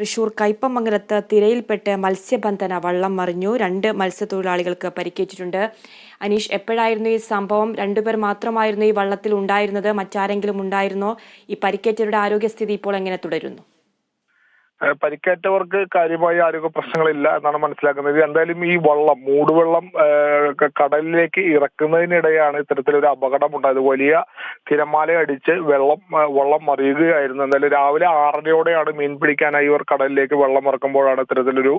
തൃശൂർ കയ്പമംഗലത്ത് തിരയിൽപ്പെട്ട് മത്സ്യബന്ധന വള്ളം മറിഞ്ഞു. രണ്ട് മത്സ്യത്തൊഴിലാളികൾക്ക് പരിക്കേറ്റിട്ടുണ്ട്. അനീഷ് എപ്പോഴായിരുന്നു ഈ സംഭവം? രണ്ടുപേർ മാത്രമായിരുന്നു ഈ വള്ളത്തിൽ ഉണ്ടായിരുന്നത്? മറ്റാരെങ്കിലും ഉണ്ടായിരുന്നോ? ഈ പരിക്കേറ്റവരുടെ ആരോഗ്യസ്ഥിതി ഇപ്പോൾ എങ്ങനെ തുടരുന്നു? പരിക്കേറ്റവർക്ക് കാര്യമായ ആരോഗ്യ പ്രശ്നങ്ങളില്ല എന്നാണ് മനസ്സിലാക്കുന്നത്. എന്തായാലും ഈ വെള്ളം മൂടുവെള്ളം കടലിലേക്ക് ഇറക്കുന്നതിനിടെയാണ് ഇത്തരത്തിലൊരു അപകടം ഉണ്ടായത് വലിയ തിരമാല അടിച്ച് വെള്ളം വെള്ളം മറിയുകയായിരുന്നു. എന്തായാലും രാവിലെ ആറരയോടെയാണ് മീൻ പിടിക്കാനായി ഇവർ കടലിലേക്ക് വെള്ളം ഇറക്കുമ്പോഴാണ് ഇത്തരത്തിലൊരു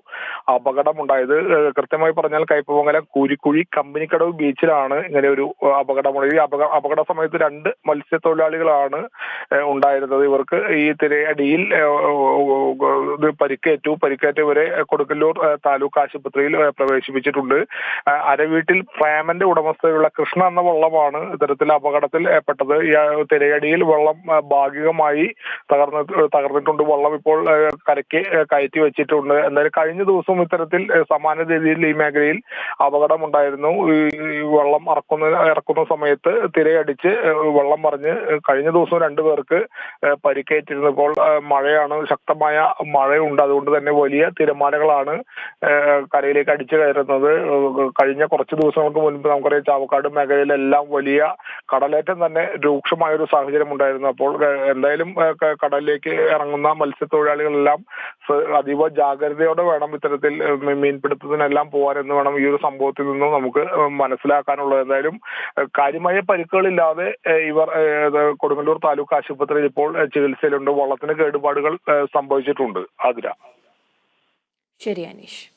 അപകടം ഉണ്ടായത് കൃത്യമായി പറഞ്ഞാൽ കയ്പമംഗലം കൂരിക്കുഴി കമ്പനിക്കടവ് ബീച്ചിലാണ് ഇങ്ങനെ ഒരു അപകടമുണ്ടായത്. ഈ അപകട സമയത്ത് രണ്ട് മത്സ്യത്തൊഴിലാളികളാണ് ഉണ്ടായിരുന്നത്. ഇവർക്ക് ഈ തിരയടിയിൽ ഇത് പരിക്കേറ്റു. പരിക്കേറ്റവരെ കൊടുക്കല്ലൂർ താലൂക്ക് ആശുപത്രിയിൽ പ്രവേശിപ്പിച്ചിട്ടുണ്ട്. അരവീട്ടിൽ പ്രേമന്റെ ഉടമസ്ഥതയുള്ള കൃഷ്ണ എന്ന വള്ളമാണ് ഇത്തരത്തിൽ അപകടത്തിൽ പെട്ടത് തിരയടിയിൽ വള്ളം ഭാഗികമായി തകർന്ന് തകർന്നിട്ടുണ്ട്. വള്ളം ഇപ്പോൾ കരയ്ക്ക് കയറ്റി വെച്ചിട്ടുണ്ട്. എന്തായാലും കഴിഞ്ഞ ദിവസവും ഇത്തരത്തിൽ സമാന രീതിയിൽ ഈ മേഖലയിൽ അപകടമുണ്ടായിരുന്നു. ഈ വെള്ളം ഇറക്കുന്ന ഇറക്കുന്ന സമയത്ത് തിരയടിച്ച് വള്ളം മറിഞ്ഞ് കഴിഞ്ഞ ദിവസം രണ്ടു പേർക്ക് പരിക്കേറ്റിരുന്നു. ഇപ്പോൾ മഴയാണ് ശക്തമായ മഴയുണ്ട്. അതുകൊണ്ട് തന്നെ വലിയ തിരമാലകളാണ് കരയിലേക്ക് അടിച്ചു കയറുന്നത്. കഴിഞ്ഞ കുറച്ച് ദിവസങ്ങൾക്ക് മുൻപ് നമുക്കറിയാം ചാവക്കാട് മേഖലയിലെല്ലാം വലിയ കടലേറ്റം തന്നെ രൂക്ഷമായ ഒരു സാഹചര്യം ഉണ്ടായിരുന്നു അപ്പോൾ എന്തായാലും കടലിലേക്ക് ഇറങ്ങുന്ന മത്സ്യത്തൊഴിലാളികളെല്ലാം അതീവ ജാഗ്രതയോടെ വേണം ഇത്തരത്തിൽ മീൻപിടുത്തത്തിനെല്ലാം പോകാനെന്ന് വേണം ഈ ഒരു സംഭവത്തിൽ നിന്നും നമുക്ക് മനസ്സിലാക്കാനുള്ളത്. എന്തായാലും കാര്യമായ പരിക്കുകളില്ലാതെ ഇവർ കൊടുങ്ങല്ലൂർ താലൂക്ക് ആശുപത്രിയിൽ ഇപ്പോൾ ചികിത്സയിലുണ്ട്. വള്ളത്തിന് കേടുപാടുകൾ സംഭവിച്ചിട്ടുണ്ട്. ആതിര. ശരി അനീഷ്.